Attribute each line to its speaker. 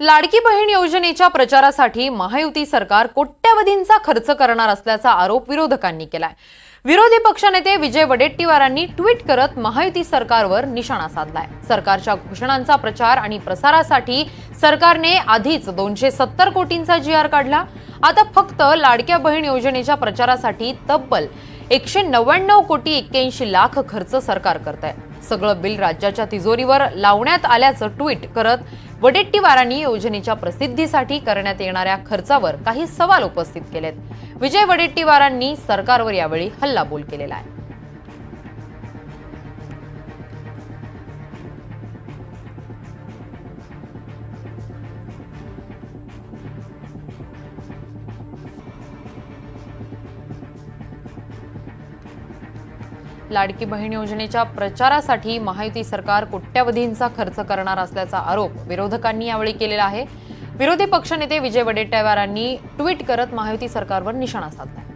Speaker 1: लाडकी बहीण योजनेच्या प्रचारासाठी महायुती सरकार कोट्यवधींचा खर्च करणार असल्याचा आरोप विरोधकांनी केलाय. विरोधी पक्षनेते विजय वडेट्टीवारांनी ट्विट करत महायुती सरकारवर निशाणा साधलाय. सरकारच्या घोषणांचा प्रचार आणि प्रसारासाठी सरकारने आधीच दोनशे सत्तर कोटींचा जी आर काढला. आता फक्त लाडक्या बहीण योजनेच्या प्रचारासाठी तब्बल एकशे नव्याण्णव कोटी एक्क्याऐंशी लाख खर्च सरकार करत आहे सगळं बिल राज्याच्या तिजोरीवर लावण्यात आल्याचं ट्विट करत वडेट्टीवारांनी योजनेच्या प्रसिद्धीसाठी करण्यात येणाऱ्या खर्चावर काही सवाल उपस्थित केलेत. विजय वडेट्टीवारांनी सरकारवर यावेळी हल्लाबोल केलेला आहे. लाडकी बहीण योजनेच्या प्रचारासाठी महायुती सरकार कोट्यवधींचा खर्च करणार असल्याचा आरोप विरोधकांनी यावेळी केलेला आहे. विरोधी पक्षनेते विजय वडेट्टीवारांनी ट्विट करत महायुती सरकारवर निशाणा साधला